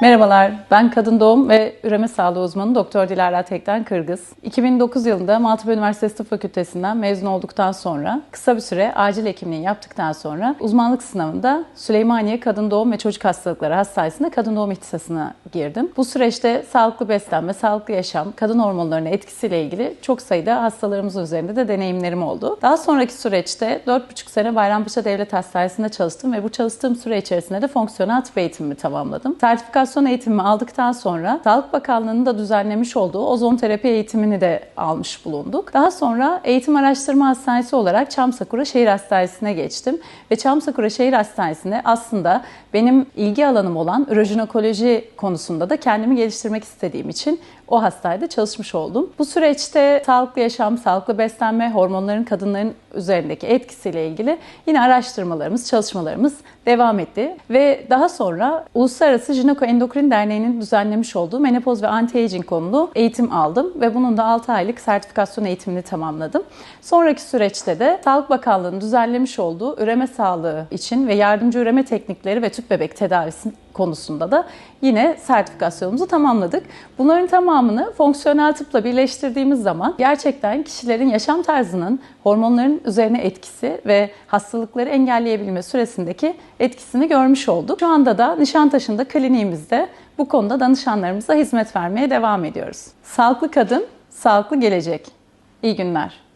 Merhabalar, ben kadın doğum ve üreme sağlığı uzmanı Doktor Dilara Tekten Kırgız. 2009 yılında Maltepe Üniversitesi Tıp Fakültesinden mezun olduktan sonra kısa bir süre acil hekimliği yaptıktan sonra uzmanlık sınavında Süleymaniye Kadın Doğum ve Çocuk Hastalıkları Hastanesi'nde kadın doğum ihtisasına girdim. Bu süreçte sağlıklı beslenme, sağlıklı yaşam, kadın hormonlarının etkisiyle ilgili çok sayıda hastalarımızın üzerinde de deneyimlerim oldu. Daha sonraki süreçte 4,5 sene Bayrampaşa Devlet Hastanesi'nde çalıştım ve bu çalıştığım süre içerisinde de fonksiyonel tıp eğitimimi tamamladım. Sertifikasyon eğitimimi aldıktan sonra Sağlık Bakanlığı'nın da düzenlemiş olduğu ozon terapi eğitimini de almış bulunduk. Daha sonra Eğitim Araştırma Hastanesi olarak Çamsakura Şehir Hastanesi'ne geçtim ve Çamsakura Şehir Hastanesi'nde aslında benim ilgi alanım olan ürojinekoloji konusunda da kendimi geliştirmek istediğim için o hastanede çalışmış oldum. Bu süreçte sağlıklı yaşam, sağlıklı beslenme, hormonların kadınların üzerindeki etkisiyle ilgili yine araştırmalarımız, çalışmalarımız devam etti. Ve daha sonra Uluslararası Jineko-Endokrin Derneği'nin düzenlemiş olduğu menopoz ve anti-aging konulu eğitim aldım ve bunun da 6 aylık sertifikasyon eğitimini tamamladım. Sonraki süreçte de Sağlık Bakanlığı'nın düzenlemiş olduğu üreme sağlığı için ve yardımcı üreme teknikleri ve tüp bebek tedavisi konusunda da yine sertifikasyonumuzu tamamladık. Bunların tamamını fonksiyonel tıpla birleştirdiğimiz zaman gerçekten kişilerin yaşam tarzının hormonların üzerine etkisi ve hastalıkları engelleyebilme süresindeki etkisini görmüş olduk. Şu anda da Nişantaşı'nda kliniğimizde bu konuda danışanlarımıza hizmet vermeye devam ediyoruz. Sağlıklı kadın, sağlıklı gelecek. İyi günler.